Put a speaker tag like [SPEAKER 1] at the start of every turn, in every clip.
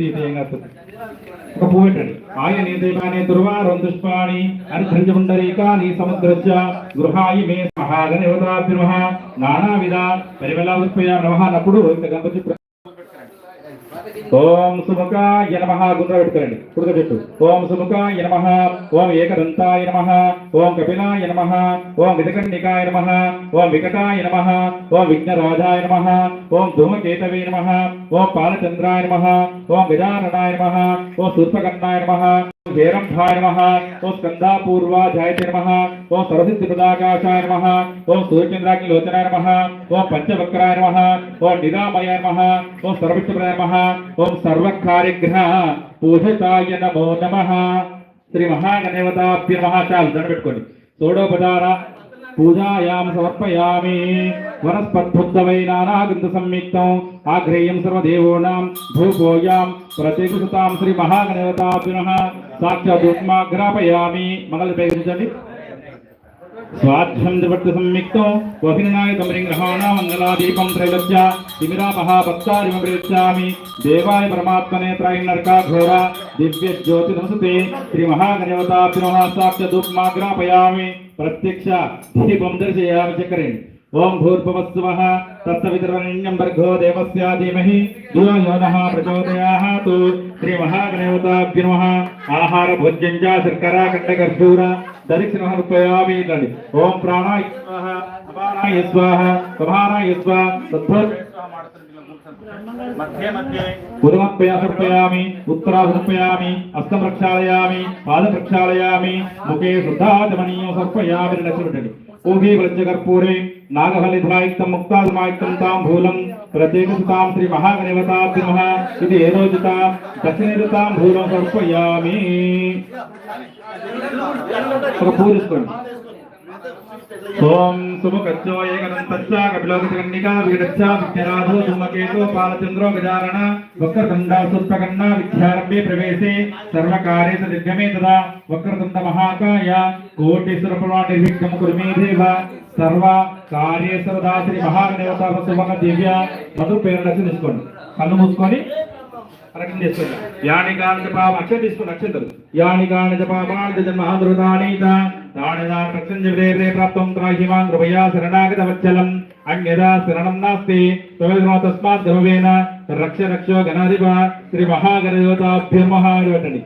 [SPEAKER 1] ఒక పువ్వు పెట్టండి ఆయనే దీపానే దుర్వారం దుష్పాణి అర్ధంజ పుండరీకాని సముద్రస్య గృహాయి మే మహాగణవతాభ్యుమః నానావిధ పరిమళ ఉత్పయ నమః అన్నప్పుడు ఇంకా గణపతి ఓం సుముఖాయ నమః. గుండ్ర పెట్టుకోండి. కుడుక చెట్టు ఓం సుముఖాయ నమః. ఓం ఏకదంతాయ నమ. ఓం కపిలాయ నమః. ఓం విదకర్ణికాయ నమ. ఓం వికటాయ నమ. ఓం విఘ్నరాజాయ నమ. ఓం ధూమకేతవే నమ. ఓం పాలచంద్రాయ నమ. ఓం విదారణాయ నమ. ఓం సూర్పకర్ణాయ నమ. ఓం హేరంభాయ నమః ఓం స్కందాపూర్వాజాయతే నమః ఓం నమ ఓ సూర్యచంద్రాగ్ని లోచనాయ నమ ఓ పంచవక్రాయ నమ ఓ నిరామయాయ నమ ఓ సర్వవిష్ణుప్రదాయ నమ ఓం సర్వకార్యగ్రహ పూజితాయ నమో నమ శ్రీ మహాగణేవతాభ్య నమః చాలు దండ పెట్టుకోండి। సోడోపచార పూజాయాం సమర్పయామి వనస్పద్భుద్ధమై నానాగంధ సంయుక్తం ఆగ్రేయం సర్వదేవోనాం భూపోయాం ప్రత్యేకసుతాం శ్రీ మహాగణేవతాభ్యునః సాక్షాత్మాగ్రాపయామి మంగళ ప్రవేశించండి స్వాధ్యం దివట్టు సంయుక్తం వహినాయ తమరింగ్రహాణ మంగళాదీపం త్రైలజ్య తిమిరాపహ భక్తారిమ ప్రయచ్చామి దేవాయ పరమాత్మనే త్రైనర్కాఘోర దివ్య జ్యోతి నమస్తే శ్రీ మహాగణవతాభ్యునః సాక్షాత్మాగ్రాపయామి ప్రత్యక్ష దీపం దర్శయామి ఓం భూర్భవస్వ తత్సవితరణ్యం భర్గో దేవస్య ధీమహి ధియో యో నః ప్రచోదయాత్ శ్రీ మహాగణవతాభ్య ఆహార భోజ్యం చ శర్కరా కండకర్పూర దరిక్షణమర్పయామి ఇట్లాంటి ఓం ప్రాణాయ స్వాహ అపానాయ స్వాహ సమానాయ స్వాహ తద్భూర్ ఉదమత్పయ సమర్పయామి ఉత్తరా సమర్పయామి హస్తం ప్రక్షాళయామి పాద ప్రక్షాళయామి ముఖే శుద్ధాచమనీయం సమర్పయామి లక్ష్మి ఊహి వృజ్జకర్పూరే నాగఫలిధాయుక్తం ముక్తాదుమాయుక్తం తాంబూలం ప్రత్యేకసుతాం శ్రీ మహాగణవతాభ్యమః ఇది ఏరోజిత దక్షిణేజతాం భూలం సమర్పయామి ఒక పూజిసుకోండి ఓం సుముఖచ్చో ఏకదంతచ్చ కపిలోకచకన్నికా విగడచ్చ విఘ్నరాధో ధూమకేతో పాలచంద్రో గజారణ వక్రతుండ సుత్పకన్న విద్యారంభే ప్రవేశే సర్వకార్యేషు దిగ్గమే తదా వక్రతుండ మహాకాయ కోటి సురపురా నిర్విఘ్నం కురుమే దేవ సర్వ కార్య సర్వదా మహాదేవత సుమక దివ్య మధు పేరు తీసుకోండి. కళ్ళు మూసుకొని అరగం చేసుకోండి. యాని కాని జపామ అక్షరం తీసుకోండి అక్షరం యాని కాని జపామాన్ జన్మాంధ్రుదానీత దానిదా ప్రత్యంజే ప్రాప్తం త్రాహిమాన్ కృపయా శరణాగత వచ్చలం అన్యదా శరణం నాస్తి తొమ్మిది తస్మాత్ గమవేన రక్ష రక్షో గణాధిప శ్రీ మహాగణదేవతాభ్యర్మహాటండి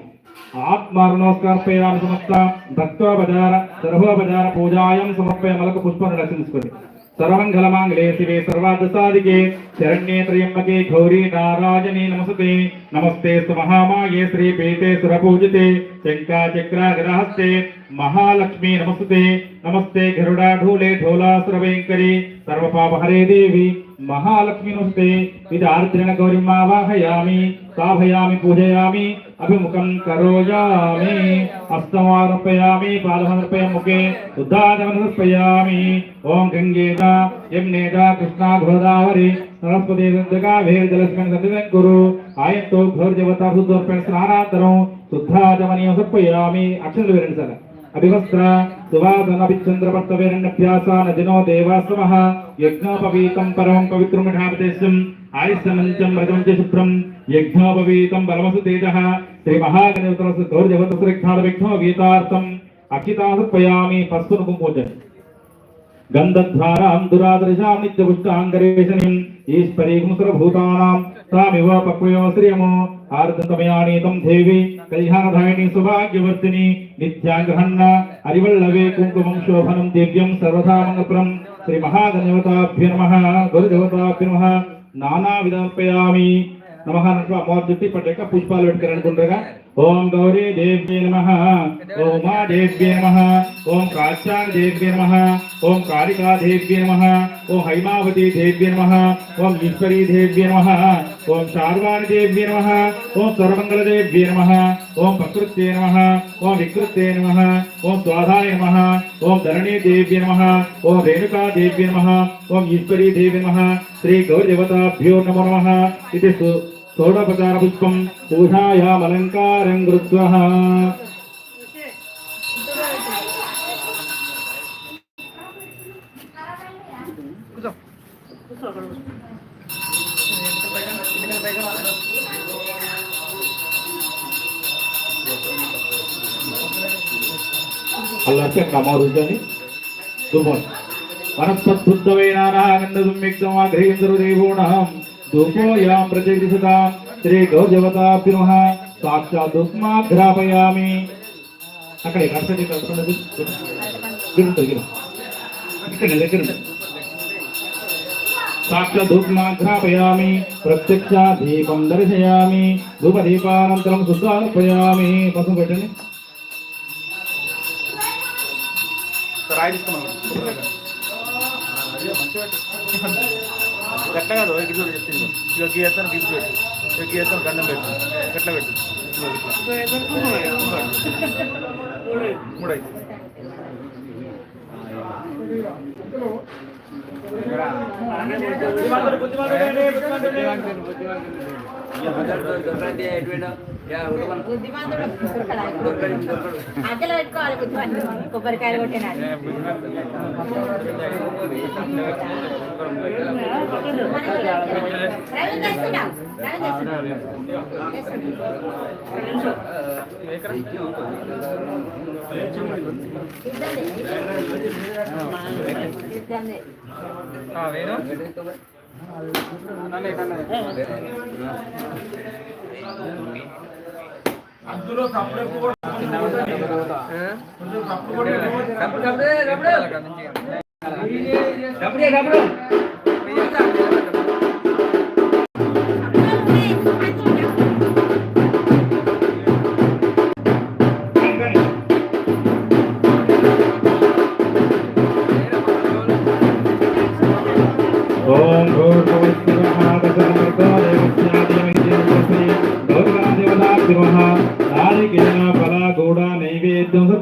[SPEAKER 1] ఆత్మారుణోస్కార్పయామి సమస్త భక్తోపచార సర్వోపచార పూజాయం సమర్పయ మలకు పుష్పను రక్షించుకోండి సర్వంగళమాంగళే శివే సర్వాదసాదికే శరణ్యే త్రయంబకే గౌరీ నారాయణీ నమస్తే నమస్తే మహామాయే శ్రీ పీతే సురపూజితే శంకా చక్రాగ్రహస్తే మహాలక్ష్మీ నమస్తే నమస్తే గరుడాఢూలే ఢోలాసుర వెంకరి సర్వపాపహరే దేవి మహాలక్ష్మినుస్తే ఇది ఆర్ద్రణ గౌరిమావాహయామి సాభయామి పూజయామి అభిముఖం కరోయామి హస్తమార్పయామి పాదమర్పయ ముఖే ఉద్దాదమర్పయామి ఓం గంగేద యమునేద కృష్ణా గోదావరి సరస్వతి గంగా వేద జలస్మిన్ సన్నిధం కురు ఆయనతో ఘోర దేవత శుద్ధోర్పణ స్నానాంతరం శుద్ధాదమని సమర్పయామి అక్షరాలు వేరండి సార్ అభివస్త్ర సువాసనభిచంద్రపర్తవేరణ్యభ్యాసాన దినో దేవాశ్రమః. యజ్ఞోపవీతం పరమం పవిత్రమిఠాపదేశం ఆయుష్యమంచం వ్రజం చ శుభ్రం. యజ్ఞోపవీతం బలవసు తేజః. శ్రీ మహాగణేశ్వర గౌరజవత సురిక్షాల విఘ్నో వీతార్థం అక్షితాసర్పయామి పస్సును కుంకుమోచండి గంధద్వారాం దురాదృశాం నిత్యపుష్టాంగరేషణిం ఈశ్వరీం సర్వభూతానాం తామివ పక్వయో శ్రియమో ఆర్దంతమయానీతం దేవి కళ్యాణధాయిని సౌభాగ్యవర్తిని నిత్యాగ్రహన్న అరివల్లవే కుంకుమం శోభనం దివ్యం సర్వదా మంగళప్రం శ్రీ మహాగణవతాభ్య నమ గురుదేవతాభ్య నమ నానా విధర్పయామి నమః నమః అమ్మవారి చుట్టి పట్టాక పుష్పాలు పెట్టుకోవాలనుకుంటారా ఓం గౌరీ దేవ్యే నమ ఓం ఉమా దేవ్యే నమ ఓం కాశ్యాయ దేవ్యే నమ ఓం కాళికా దేవ్యే నమ ఓం హైమావతి దేవ్యే నమ ఓం ఈశ్వరీ దేవ్యే నమ ఓం శార్వాణి దేవ్యే నమ ఓం సర్వమంగళ దేవ్యే నమ ఓం ప్రకృత్యే నమ ఓం వికృత్యే నమ ఓం స్వాధాయ నమ ఓం ధరణీ దేవ్యే నమ ఓం రేణుకా దేవ్యే నమ ఓం ఈశ్వరీ దేవి నమ శ్రీ గౌరదేవతాభ్యో నమో నమ ఇది సు- షోడోపచార షోడపచారపుష్పం పూజాయామలంకారం కృత్వ అల్లాసే కమారుజని దుర్మోన్ వనస్పత్ శుద్ధమైన నారాగంధ సంయుక్తం ఆగ్రహించరు దేవోణం ధూపోయాం ప్రజగిరిసుతాం శ్రీ గౌజవతాభ్యుమః సాక్షాత్ దుఃఖమాఘ్రాపయామి అక్కడే కడపడి కడపడి ఇక్కడ దగ్గర ఉంటుంది. ప్రత్యక్ష దీపం దర్శయామి ధూపదీపానంతరం శుద్ధార్పయామి. పసుపు పెట్టండి.
[SPEAKER 2] గట్ల కాదు ఇక చూడు చెప్పింది ఇక గీయత్తాను గిఫ్ట్ పెట్టు ఇక గీయత్తాను గండం పెట్టు. గట్ల పెట్టు. మూడై
[SPEAKER 3] బుద్ధిమంతుడు అద్దెలో పెట్టుకోవాలి కొబ్బరికాయలు తెస్తున్నావు
[SPEAKER 2] వేణు? అందులో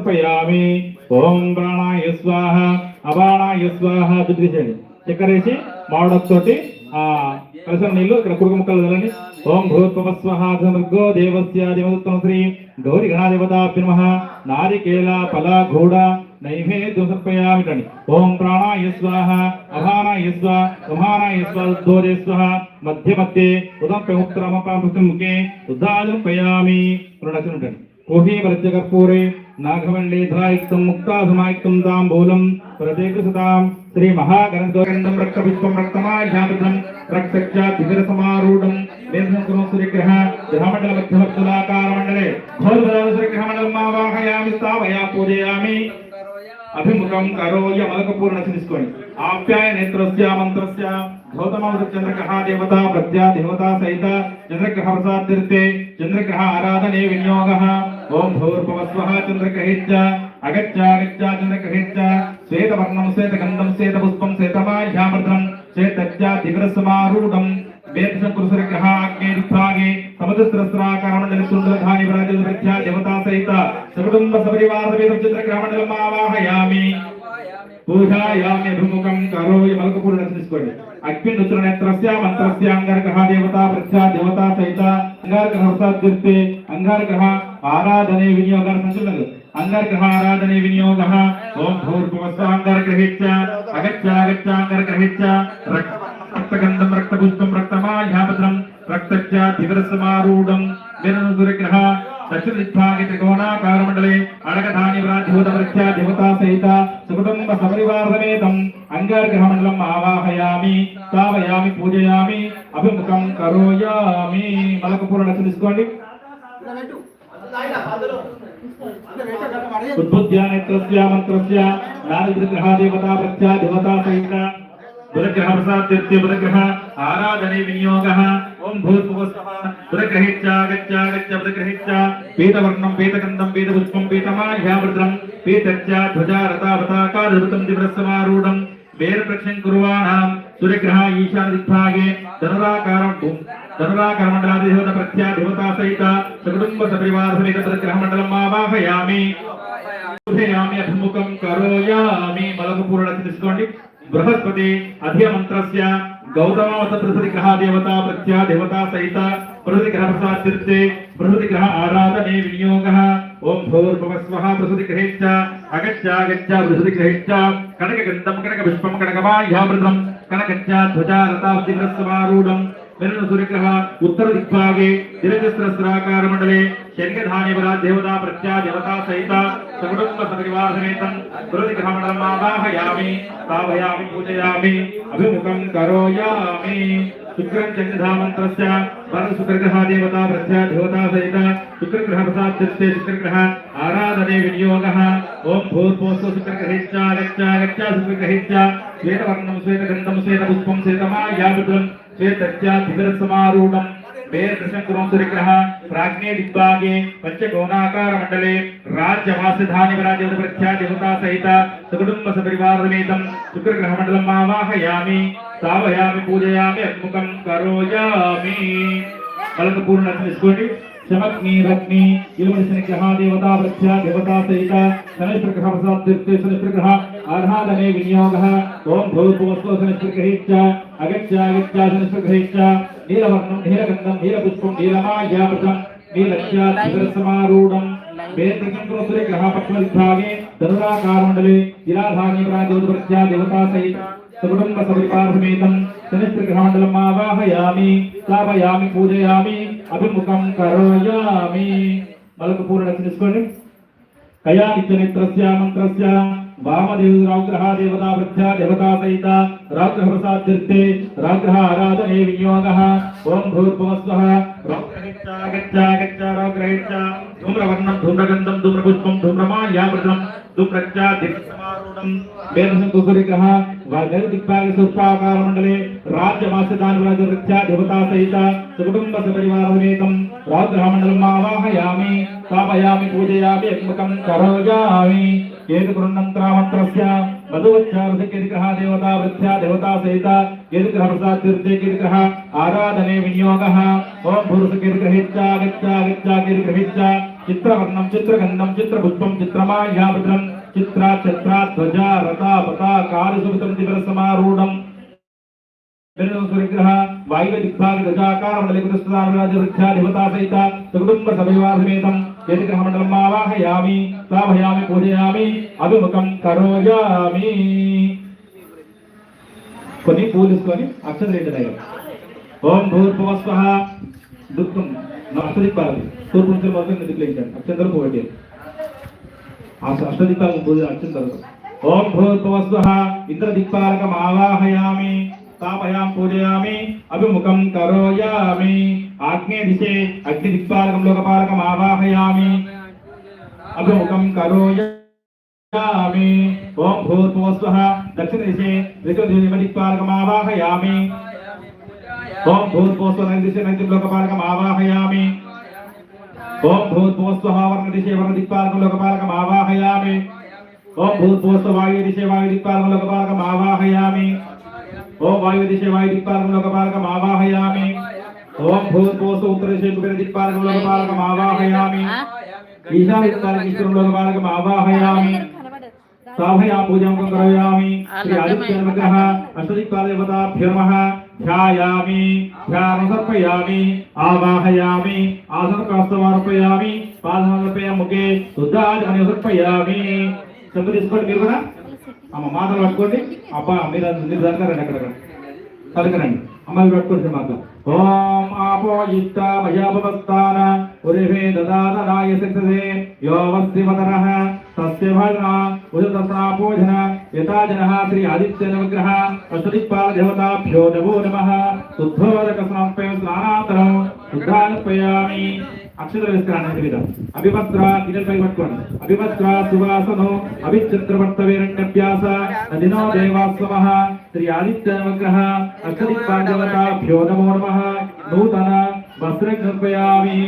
[SPEAKER 1] సమర్పయామి. ఓం ప్రాణాయ స్వాహ అబాణాయ స్వాహ దుద్విషండి చక్కెరేసి మామిడతోటి ఆ కలిసిన నీళ్ళు ఇక్కడ కురుగు ముక్కలు వదలండి ఓం భూర్భువస్వః సమర్గో దేవస్య దేవదత్తం శ్రీ గౌరి గణాదేవతాభ్యుమః నారికేల ఫల ఫలగూఢ నైవేద్యం సమర్పయామి ఓం ప్రాణాయ స్వాహ అహానాయ స్వ ఉమానాయ స్వ ఉద్ధోరే స్వ మధ్య మధ్యే ఉదం ఉత్తరమపాముఖే ఉద్దాజం పయామి ప్రణచుండండి కోహి వలజ్జ కర్పూరే నాగవల్లి ధరాయుక్తం తాంబూలం ప్రతీకృతాం శ్రీ మహాగణం రక్త పుష్పం రక్తమాధ్యామితం రక్తచ్చ దిగర సమారూఢం వేదం సూర్యగ్రహ గ్రహమండల మధ్యవర్తులాకార మండలే ఘోరబలాల సూర్యగ్రహ మండలం ఆవాహయామి స్థావయా పూజయామి అభిముఖం కరోయ మలకపూర్ణ తీసుకోండి ఆప్యాయ నేత్రస్య మంత్రస్య గౌతమ చంద్రగ్రహ దేవత ప్రత్యా దేవత సహిత చంద్రగ్రహ ప్రసాద్యర్తే చంద్రగ్రహ ఆరాధనే వినియోగ. ఓం భూర్భవస్వ చంద్రగ్రహిచ్చ అగచ్చాగచ్చ చంద్రగ్రహిచ్చ శ్వేతవర్ణం శ్వేతగంధం శ్వేతపుష్పం శ్వేతమాధ్యామృతం శ్వేతజ్జ దిగ్రసమారూఢం వేదశంకురుసరగ్రహ అగ్నేర్భాగే సముద్రస్రాకారమండలి దేవతా సహిత సకుటుంబ సపరివార ఆవాహయామి పూజాయామి అభిముఖం కరోయ మలకపూర్ణ తీసుకోండి. అగ్ని రుద్ర మంత్రస్య అంగారగ్రహ దేవత ప్రత్యా దేవతా సహిత అంగారగ్రహ ప్రసాద్యర్తే అంగారగ్రహ ఆరాధనే వినియోగాల సంచులకు అంగారగ్రహ ఆరాధనే వినియోగ ఓం భూర్భువస్వ అంగారగ్రహిచ్చ అగత్యాగత్య అంగారగ్రహిచ్చ రక్తగంధం రక్తపుష్పం రక్తమాయాభద్రం రక్తచ్చ దివరసమారూఢం విగ్రహ దక్షిణదిగ్భాగే త్రికోణాకారమండలే అడగధాని వ్రాజ్యభూత వృత్యా దేవతా సహిత సుకుటుంబ సపరివార సమేతం అంగారగ్రహ మండలం ఆవాహయామి తావయామి పూజయామి అభిముఖం కరోయామి మలకపూర్ణ తీసుకోండి ఉద్బుద్ధ్య నేత్రస్య మంత్రస్య నారదగ్రహ దేవతా ప్రత్యా దేవతా సహిత బుధగ్రహ ప్రసాద్యత్య బుధగ్రహ ఆరాధనే వినియోగ ఓం భూర్భువస్వః బుధగ్రహిత్యాగత్యాగత్య బుధగ్రహిత్య పీతవర్ణం పీతగంధం పీతపుష్పం పీతమాధ్యావృతం పీతచ్చ ధ్వజా రథావతాకారృతం దివ్రసమారూఢం వేరప్రక్షం కుర్వాణాం సూర్యగ్రహ ఈశాన దిగ్భాగే ధనురాకారం ధనురాకరమండలాధిదేవత ప్రత్యా దేవతా సహిత సకుటుంబ సపరివార సమేత బుధగ్రహ మండలం ఆవాహయామి పూజయామి అభిముఖం కరోయామి మలకపూర్ణ తీసుకోండి బృహస్పతి అధియ మంత్రస్య గౌతమవత బృహతి గ్రహ దేవత ప్రత్యా దేవతా సహిత బృహతి గ్రహ ప్రసాద్యర్తే బృహతి గ్రహ ఆరాధనే వినియోగ ఓం భూర్భువస్వః బృహతి గ్రహేచ్చ అగత్యాగత్య బృహతి గ్రహేచ్చ కనక గంధం కనక పుష్పం सूर्यग्रह उत्तर दिग्भागे दीर्घस्त्राकार मंडले शरीरधान्यवरा देवता प्रत्या देवता सहित सकुटुंब सपरिवार समेतं सूर्यग्रह मंडलम आवाहयामि तावयामि पूजयामि अभिमुखं करोयामि शुक्रं चन्द्रधामन्त्रस्य वरं शुक्रग्रह देवता प्रत्या देवता सहित शुक्रग्रह प्रसादस्य शुक्रग्रह आराधने विनियोगः ओम भूर्भुवस्सु शुक्रग्रहेच्छा गच्छा गच्छा शुक्रग्रहेच्छा श्वेतवर्णं श्वेतगन्धं श्वेतपुष्पं श्वेतमायाविदम् श्रीतज्जाधिरसमारूढम् वेदशङ्करोऽन्तरिग्रः प्राज्ञे दिग्भागे पञ्चकोणाकारमण्डले राज्यवासधानि विराजप्रख्यादेवतासहित सकुटुम्बसपरिवारसमेतं शुक्रग्रहमण्डलम् आवाहयामि स्थापयामि पूजयामि अभिमुखं करोयामि बलकपूर्ण चमकनी रखनी शमग्नि, रग्नि इलुमनिसनिग्रह देवता, वृक्ष, देवता सहित शनिष्प्रग्रह प्रसाद्युक्ते शनिष्प्रग्रह आराधने है ओम भूर्भुवस्व शनिष्प्रग्रहेच्च अगच्छ अगच्छ शनिष्प्रग्रहेच्च नीलवर्णं, नीलगन्धं, नीलपुष्पं नीलमायापृतं नीलक्षाधिकरसमारूढं वेदप्रकम्पनसुरिग्रह पक्ष्मविभागे धनुराकारमण्डले जिलाधानीप्राजोदवृक्ष देवता सहित सकुटुम्ब सपरिवार समेतं शनिष्प्रग्रहमण्डलम् आवाहयामि स्थापयामि पूजयामि అభిముఖం కరోయామి. మలకు పూర్ణ తెలుసుకోండి. కయా నిత్యనేత్రస్య మంత్రస్య వామదేవ రాగ్రహ దేవతా వృద్ధ దేవతా సహిత రాగ్రహ ప్రసాద్యర్థే రాగ్రహ ఆరాధనే వినియోగ. ఓం భూర్భువస్వ. రాగ్రహిచ్చ రాగ్రహిత్య. ధూమ్రవర్ణం ధూమ్రగంధం ధూమ్రపుష్పం ధూమ్రమాల్యామృతం ధూమ్రచ్చ దీర్ఘసమారూఢం వేదసంకురిగ్రహ వర్గరి దిక్పాగి సుప్పాకార మండలే రాజ్యమాసదానురాజ వృత్యా దేవతా సహిత సుకుటుంబ సపరివార సమేతం రాగ్రహ మండలం ఆవాహయామి స్థాపయామి పూజయామి అగ్ముఖం కరోయామి ఏది గృహంత్రామంత్రస్య మధువచ్చారుగ్రహ దేవతా వృత్యా దేవతా సహిత ఏది గ్రహ ప్రసాద్ తీర్థే గిరిగ్రహ ఆరాధనే వినియోగ ఓం భూరుసు చిత్రవర్ణం చిత్రగంధం చిత్రపుష్పం చిత్రమాయాభద్రం చిత్ర చిత్ర ధ్వజ రథ పతాకారి సుమితం దివర సమారూఢం. విగ్రహ వాయువ దిగ్భాగ ధ్వజాకార మండలికృష్ణారాజ సహిత సుకుటుంబ సమయవాసమేతం సమేతం మండలం ఆవాహయామి స్థాపయామి పూజయామి అభిముఖం కరోయామి. కొన్ని పూలుసుకొని అక్షర రెండు ఓం భూర్భువస్వ దుఃఖం. అష్టదిక్పాలి తూర్పు నుంచి మాత్రం మొదలు నిధికిలించాడు అక్షంతలు ఆ అష్టదిక్పాలకు పూజ అక్షంతలు. ఓం భూర్భువస్వ ఇంద్ర దిక్పాలకం ఆవాహయామి తాపయాం పూజయామి అభిముఖం కరోయామి ఆగ్నే దిశే అగ్ని దిక్పాలకం లోకపాలకం ఆవాహయామి అభిముఖం కరోయామి ఓం భూర్భువస్వ దక్షిణ దిశే దిక్పాలకం ఆవాహయామి ఓం భూర్భువస్వ నందిశ నైతిక లోకపాలకం ఆవాహయామి. ఓం భూర్భువస్వ వర్ణ దిశే వర్ణ దిక్పాలకం లోకపాలకం ఆవాహయామి. ఓం భూర్భువస్వ వాయు దిశే వాయు దిక్పాలకం లోకపాలకం ఆవాహయామి. ఓం వాయు దిశే వాయు దిక్పాలకం లోకపాలకం ఆవాహయామి. ఓం భూర్భువస్వ ఉత్తర దిశే కుబేర దిక్పాలకం లోకపాలకం ఆవాహయామి. ఈశాన్య దిక్పాలకం ఈశ్వరం లోకపాలకం ఆవాహయామి. సాభయా పూజం కరోయామి. శ్రీ ఆదిత్య నమః. అష్టదిక్పాల దేవతాభ్యో నమః. ధ్యాయామి ధ్యానసర్పయామి ఆవాహయామి ఆసనకాస్తమర్పయామి పాదమర్పయామి ముఖే శుద్ధాజమని సమర్పయామి చెప్పు తీసుకోండి మీరు కూడా అమ్మ మాటలు పట్టుకోండి అబ్బా మీరు మీరు దొరకారండి అక్కడ పలకరండి అమ్మాయి పట్టుకోండి మాకు ఓం ఆపో ఇష్ట భయాపవస్థాన ఉరిభే దదాత నాయసే యోవస్తి వస్తివదనః తస్య భజన ఉదతస్నాపోజన యథాజన శ్రీ ఆదిత్య నవగ్రహ అష్టదిక్పాల దేవతాభ్యో నమో నమ శుద్ధోదక స్నాపయ స్నానాంతరం శుద్ధానుపయామి అక్షర విస్కరణ విధం అభిభద్ర గిరిపై పట్టుకోండి అభిభద్ర సువాసనో అభిచిత్రవర్తవేరణ్యభ్యాస నదినో దేవాస్వమ శ్రీ ఆదిత్య నవగ్రహ అష్టదిక్పాండవతాభ్యో నమో నమ నూతన వస్త్రం కల్పయామి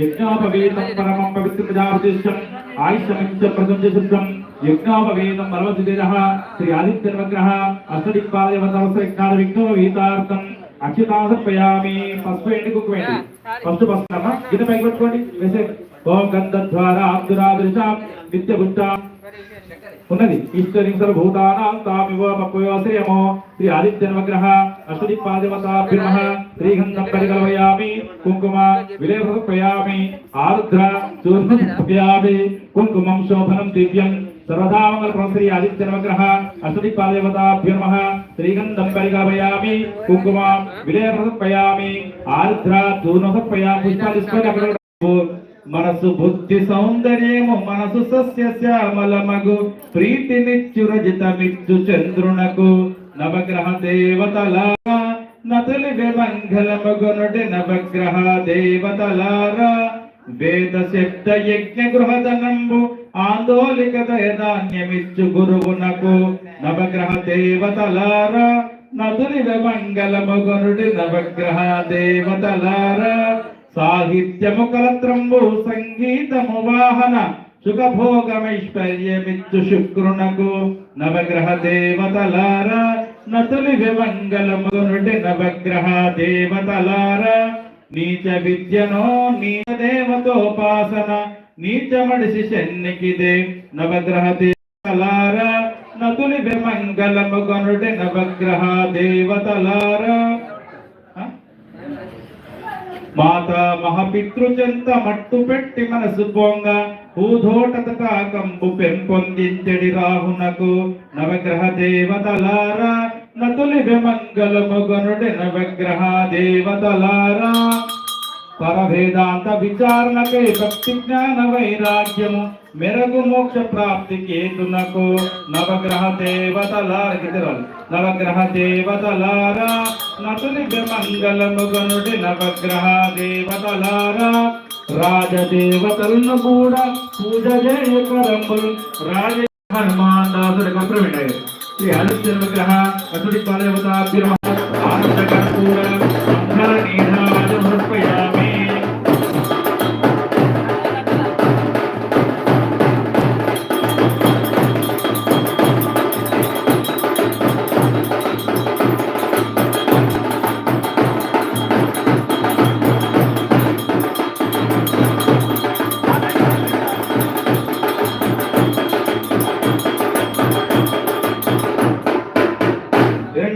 [SPEAKER 1] యజ్ఞాపవేదం పరమం పవిత్ర ప్రజాపతిష్టం ఆయుష్యమిత్య ప్రపంచ సిద్ధం యజ్ఞాపవేదం పరమసిదేహ శ్రీ ఆదిత్య నవగ్రహ అష్టదిక్పాలయవతవస్త్రజ్ఞాన విఘ్నోపవీతార్థం అక్షితాసర్పయామి పసుపు ఎండి కుక్కు వేయండి ఫస్ట్ పసుపు గిన్నె పైకి పెట్టుకోండి. ఓం గంధద్వార అబ్దురాదృశాం నిత్య బుద్ధాం ఉన్నది. ఈశ్వరింసర భూతానాం తామివ మప్పయోశ్రియమో శ్రీ ఆదిత్య నవగ్రహ అష్టదిక్పాదేవతాభ్యుమః శ్రీగంధం పరికల్పయామి కుంకుమ విలేపయామి ఆరుద్ర చూర్ణయామి కుంకుమం శోభనం దివ్యం. సర్వదా ప్రశ్రీ శ్రీ ఆదిత్య నవగ్రహ అశ్వతి పాదేవతాభ్యో నమః శ్రీగంధం పరిగాపయామి కుంకుమ విలయ సమర్పయామి ఆర్ద్ర దూన సమర్పయామి పుష్పాలు అక్కడ. మనసు బుద్ధి సౌందర్యము మనసు సస్య శ్యామలమగు ప్రీతినిచ్చు రజితమిచ్చు చంద్రునకు. నవగ్రహ దేవతల నతులి మంగళమగునుడి నవగ్రహ దేవతలారా వేద శబ్ద యజ్ఞ గృహదనంబు ఆందోళిక దయధాన్యమిచ్చు గురువునకు నవగ్రహ దేవతలారా నదులి మంగళమగునుడి నవగ్రహ దేవతలారా సాహిత్యము కలత్రంబు సంగీతము వాహన సుఖభోగమైశ్వర్యమిచ్చు శుక్రునకు నవగ్రహ దేవతలారా నతులి విమంగళమునుడి నవగ్రహ దేవతలారా నీచ విద్యనో నీచ దేవతోపాసన నీచ మడిసి శన్నికిదే నవగ్రహ దేవతలారా నతులి విమంగళముగనుడి నవగ్రహ దేవతలారా మాత మహపితృచెంత మట్టు పెట్టి మనసు పొంగ భూధోటత కాకంబు పెంపొందించడి రాహునకు. నవగ్రహ దేవతలారా నతులి విమంగళముగనుడి నవగ్రహ దేవతలారా. పరభేదాంత విచారణకై భక్తి జ్ఞాన వైరాగ్యము మెరగు మోక్ష ప్రాప్తికి కేతునకు నవగ్రహ దేవతలారా నవగ్రహ దేవతలారా నటుని మంగళము గనుడి నవగ్రహ దేవతలారా రాజదేవతలను కూడా పూజ చేయకరంబులు రాజ హనుమాన్ దాసుడి కంప్రమింటాయి శ్రీ ఆదిత్య విగ్రహ అటుడి పాదేవతాభ్యుమ ఆనంద కర్పూర మంగళ నీరాజ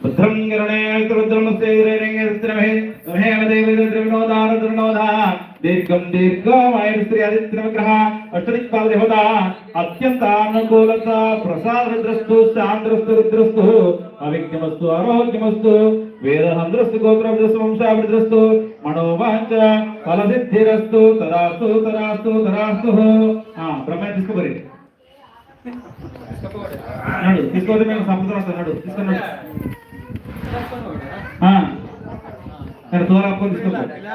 [SPEAKER 1] కట్టుకోండి భద్రం గరుణే రుద్రమస్తే రేణంగే మహేమ దేవి రుద్రవినోదాన దుర్నోదా దీర్ఘం దీర్ఘమాయ శ్రీ ఆదిత్య విగ్రహ. అష్టదిక్పాల దేవత అత్యంత అనుకూలత ప్రసాదృద్రస్తు శాంద్రస్తు రుద్రస్తు అవిఘ్నమస్తు ఆరోగ్యమస్తు వేదహంద్రస్తు గోత్రవృద్రస్తు వంశావృద్రస్తు మనోవాంచ ఫలసిద్ధిరస్తు తదాస్తు తదాస్తు ఆ బ్రహ్మ తీసుకోతే మేము తీసుకున్నాడు ఇక్కడ తోలాపుకొని తీసుకోపో
[SPEAKER 2] అడిగినా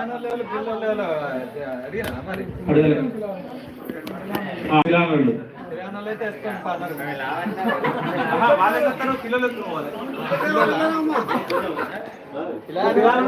[SPEAKER 1] పిల్లలు
[SPEAKER 2] అయితే పిల్లలు పిల్లలు